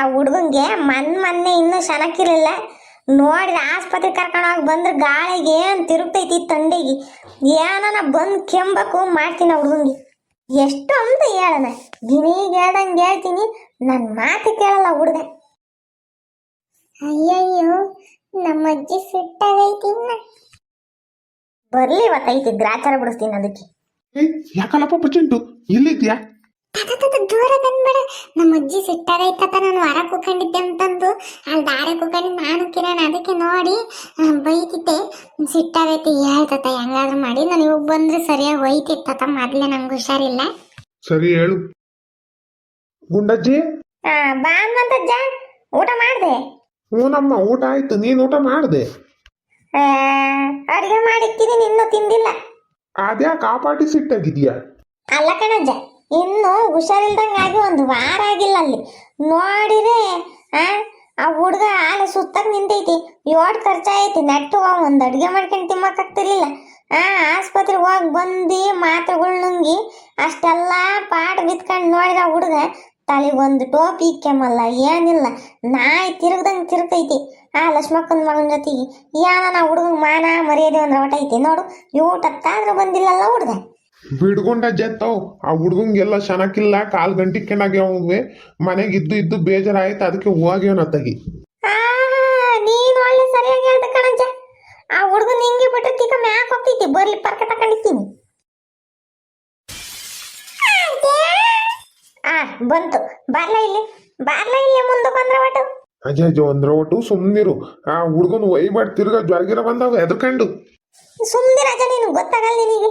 ಆ ಹುಡ್ಗಂಗೆ ಮನ್ ಮೊನ್ನೆ ಇನ್ನೂ ಶನಕ್ಕಿರಲಿಲ್ಲ. ನೋಡಿದ ಆಸ್ಪತ್ರೆ ಕರ್ಕೊಂಡು ಹೋಗಿ ಬಂದ್ರೆ ಗಾಳಿಗೆ ಏನು ತಿರುಗ್ತೈತಿ ತಂಡಿಗೆ. ಏನನ ಬಂದು ಕೆಂಬಕು ಮಾಡ್ತೀನಿ ಹುಡ್ಗಂಗೆ. ಎಷ್ಟು ಅಂತ ಹೇಳಣ. ಗಿಣಿಗೆ ಹೇಳ್ದಂಗೆ ಹೇಳ್ತೀನಿ. ನನ್ನ ಮಾತು ಕೇಳಲ್ಲ ಹುಡುಗ. ಅಯ್ಯಯ್ಯೋ, ನಮ್ಮ ಅಜ್ಜಿ ಸಿಟ್ಟಾಗೈತಿ ಬರ್ಲಿ ಇವತ್ತೈತಿ, ಗ್ರಾಚಾರ ಬಿಡಿಸ್ತೀನಿ ಅದಕ್ಕೆ. ಯಾಕಲ್ಲಪ್ಪ ಪಚಂಟು ಎಲ್ಲಿದ್ಯಾ? ತತ ದೂರ ಬಂದ್ಬಿಡ. ನಮ್ಮ ಅಜ್ಜಿ ಸಿಟ್ಟಾಗೈತತ ನಾನು ಹೊರ ಕೂಕೊಂಡಿದ್ದೆ ಅಂತಂದು. ಅಲ್ಲಿ ದಾರೆ ಕೂಕೊಂಡಿದ್ದು ನಾನು ಕಿರಣ್ ಅದಕ್ಕೆ ನೋಡಿ ಆ, ಬೈತಿದ್ದೆ. ಸಿಟ್ಟಾಗೈತಿ ಹೇಳ್ತತ ಹೆಂಗಾದ್ರೂ ಮಾಡಿ. ನಾನು ಇವಾಗ ಬಂದ್ರೆ ಸರಿಯಾಗಿ ಒಯ್ತಿತ್ತತ ಮೊದ್ಲೇ ನಂಗೆ ಹುಷಾರಿಲ್ಲ. ಸರಿ ಹೇಳು. ಗುಂಡಜ್ಜಿ? ಬಾ ಅಂತ ಊಟ ಮಾಡಿದೆ. ಹ್ಞೂನಮ್ಮ ಊಟ ಆಯ್ತು ನೀನು ಊಟ ಮಾಡಿದೆ? ಅಡುಗೆ ಮಾಡಿಕ್ಕಿದೀನಿ ಇನ್ನೂ ತಿಂದಿಲ್ಲ. ಅದ್ಯಾಕೆ ಆ ಪಾಟಿ ಸಿಟ್ಟಾಗಿದ್ಯಾ ಅಲ್ಲ ಕಣಜ್ಜ ಇನ್ನು ಹುಷಾರಿಲ್ದಂಗಾಗಿ ಒಂದು ವಾರ ಆಗಿಲ್ಲ ಅಲ್ಲಿ. ನೋಡಿದ್ರೆ, ಆ ಆ ಹುಡುಗ ಆಲೆ ಸುತ್ತಾಗ ನಿಂತೈತಿ. ಯೋಡ್ ಖರ್ಚಾಯ್ತಿ ನೆಟ್ಟು ಒಂದು ಅಡುಗೆ ಮಾಡ್ಕೊಂಡು ತಿಮ್ಮಕ್ಕಾಗ್ತಿರ್ಲಿಲ್ಲ. ಆ, ಆಸ್ಪತ್ರೆಗೆ ಹೋಗಿ ಬಂದು ಮಾತ್ರೆಗಳು ನುಂಗಿ ಅಷ್ಟೆಲ್ಲ ಪಾಠ ಬಿತ್ಕೊಂಡು ನೋಡಿದ ಹುಡುಗ ತಲೆಗೆ ಒಂದು ಟೋಪಿ ಇಕ್ಕೆಮಲ್ಲ ಏನಿಲ್ಲ. ನಾಯಿ ತಿರುಗ್ದಂಗೆ ತಿರುಗೈತಿ. ಆ ಲಕ್ಷ್ಮಕ್ಕನ ಮಗನ ಜೊತೆಗೆ. ಏನ ನಾ ಹುಡುಗಂಗೆ ಮಾನ ಮರ್ಯಾದೆ ಒಂದು ಒಟ್ಟೈತಿ ನೋಡು. ಊಟತ್ತಾದ್ರೂ ಬಂದಿಲ್ಲಲ್ಲ ಹುಡುಗ. ಬಿಡ್ಕೊಂಡಜ್ಜಿ ಜತ್ತವ್. ಆ ಹುಡ್ಗಂಗೆಲ್ಲ ಶನಕ್ಕಿಲ್ಲ ಕಾಲ್ ಗಂಟಿ ಕೆಣಾಗ್ಯಾವೆ ಮನೆಗೆ ಇದ್ದು ಇದ್ದು ಬೇಜಾರಾಯ್ತು ಅದಕ್ಕೆ ಹೋಗ್ಯವನ ತಗಿ. ಆ, ನೀನ್ ಒಳ್ಳೆ ಸರಿಯಾಗಿ ಹೇಳ್ದ ಕಣಜ್ಜ ಆ ಹುಡುಗನ್ ಹಿಂಗೆ ಬಿಟ್ಟು ತೀಕ ಮ್ಯಾಕ್ ಹೋಗ್ತೈತಿ. ಬರ್ಲಿ ಪರ್ಕ ತಕೊಂಡಿರ್ತೀನಿ. ಆ ಬಂತು. ಬರ್ಲ ಇಲ್ಲಿ? ಬರ್ಲ ಇಲ್ಲಿ ಮುಂದೆ ಬಂದ್ರ ಒಟ್ಟು ಅಜ್ಜ ಅಜ್ಜ ಒಂದ್ರ ಒಟ್ಟು ಸುಮ್ಮನಿರು ಆ ಹುಡ್ಗನ್ ಒಯ್ಬಾಡ್ ತಿರ್ಗ ಜ್ವರಗಿರ ಬಂದಾವ ಎದ್ಕೊಂಡು ಸುಮ್ನಿರ ಅಜ್ಜ ನೀನು ಗೊತ್ತಾಗಲ್ಲ ನಿನಗೆ?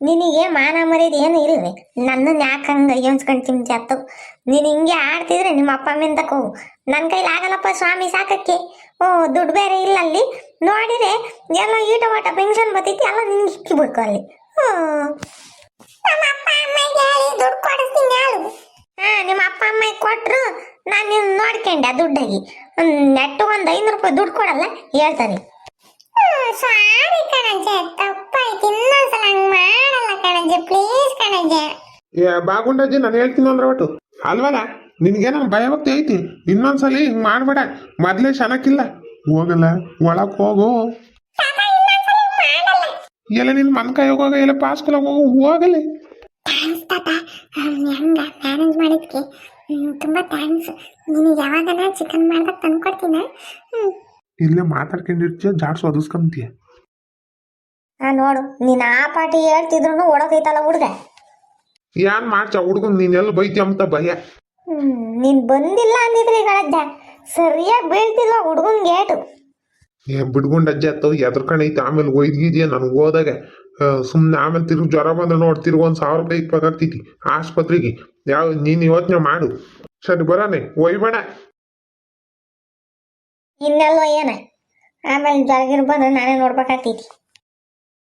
ನಿನಗೆ ಮಾನ ಮರ್ಯಾದೆ ಏನು ಇಲ್ವೇ ನನ್ನನ್ನು ಯಾಕೆ ಹಂಗೆ ಚಿಮ್ಚಿ ಹತ್ತು ನೀನು ಹಿಂಗೆ ಆಡ್ತಿದ್ರೆ ನಿಮ್ಮ ಅಪ್ಪ ಅಮ್ಮ ತಕ ಹೋಗು ನನ್ನ ಕೈಲಿ ಆಗಲ್ಲಪ್ಪ ಸ್ವಾಮಿ ಸಾಕಕ್ಕೆ. ಓ ದುಡ್ಡು ಬೇರೆ ಇಲ್ಲ ಅಲ್ಲಿ. ನೋಡಿದ್ರೆ ಎಲ್ಲ ಈಟ ಮಾಟ ಪೆನ್ಷನ್ ಬರ್ತೈತಿ ಎಲ್ಲ ನಿನ್ಗೆ ಇಕ್ಕಿಬೇಕು ಅಲ್ಲಿ. ಹಾ ನಿಮ್ಮ ಅಪ್ಪ ಅಮ್ಮ ಕೊಟ್ರು ನಾನು ನಿನ್ನ ನೋಡ್ಕೊಂಡೆ ದುಡ್ಡಾಗಿ. ನೆಟ್ಟು ಒಂದು ಐನೂರು ರೂಪಾಯಿ ದುಡ್ಡು ಕೊಡಲ್ಲ? ಹೇಳ್ತಾರೆ. ಏ ಬಾಗುಂಡಜ್ಜಿ ನಾನು ಹೇಳ್ತೀನಿ ಅಂದ್ರೆ ಒಟ್ಟು. ಅಲ್ವಲ್ಲ? ನಿನಗೆ ಭಯ ಭಯಭಕ್ತಿ ಐತಿ? ಇನ್ನೊಂದ್ಸಲಿ ಹಿಂಗೆ ಮಾಡ್ಬೇಡ. ಮೊದ್ಲೇ ಶನಕ್ಕಿಲ್ಲ. ಹೋಗಲ್ಲ ಒಳಕ್ ಹೋಗು. ಎಲ್ಲ ನಿನ್ ಮನ್ ಕೈ ಹೋಗಾಗ ಎಲ್ಲ ಪಾಸ್ಕೊಲ ಹೋಗು ಹೋಗಲಿ. ಥ್ಯಾಂಕ್ಸ್ ತಾತ. ಹೆಂಗ ಮ್ಯಾನೇಜ್ ಮಾಡಿದ್ಕೆ. ತುಂಬಾ ಥ್ಯಾಂಕ್ಸ್ ನೀನು ಯಾವಾಗನ ಚಿಕನ್ ಮಾಡ್ದಾಗ ತಂದ್ಕೊಡ್ತೀನ? ಇಲ್ಲೇ ಮಾತಾಡ್ಕೊಂಡಿರ್ತೀಯ ಜಾಡ್ಸು ಒದಿಸ್ಕೊಂತೀಯ ನೋಡು ನೀನ್ ಆ ಪಾಟಿ ಹೇಳ್ತಿದ್ರು ಒಡಕೈತಲ್ಲ ಹುಡುಗ. ಏನ್ ಮಾಡ್ಸ ನೀನ್ ಎಲ್ಲಿ ಬೈತಿ ಅಂತ ಭಯ? ನೀನ್ ಬಂದಿಲ್ಲ ಅಂದಿದ್ರಿ ಗಳಜ್ಜ ಸರಿಯಾಗಿ ಬೀಳ್ತಿಲ್ಲ ಹುಡುಗನ್ ಗೇಟು. ಏ ಬಿಡ್ಕೊಂಡ್ ಅಜ್ಜಿ ಅತ್ತವ್ ಎದ್ರಕಣೈತಿ ಆಮೇಲೆ ಒಯ್ದಿದ್ಯಾ ನನಗೆ ಹೋದಾಗ. ಸುಮ್ಮನೆ ಆಮೇಲೆ ತಿರುಗಿ ಜ್ವರ ಬಂದ್ರೆ ನೋಡಿ ತಿರುಗಿ ಒಂದು ಸಾವಿರ ರೂಪಾಯಿ ಇಕ್ಬೇಕಾಗ್ತೈತಿ ಆಸ್ಪತ್ರೆಗೆ. ಯಾವ ನೀನು ಯೋಚನೆ ಮಾಡು. ಸರಿ ಬರಾನೆ ಒಯ್ಬೇಡ. ಇನ್ನೆಲ್ಲ ಏನ? ಆಮೇಲೆ ಜಳಗಿರ್ ಬಂದ್ರೆ ನಾನೇ ನೋಡ್ಬೇಕಾಗ್ತೈತಿ.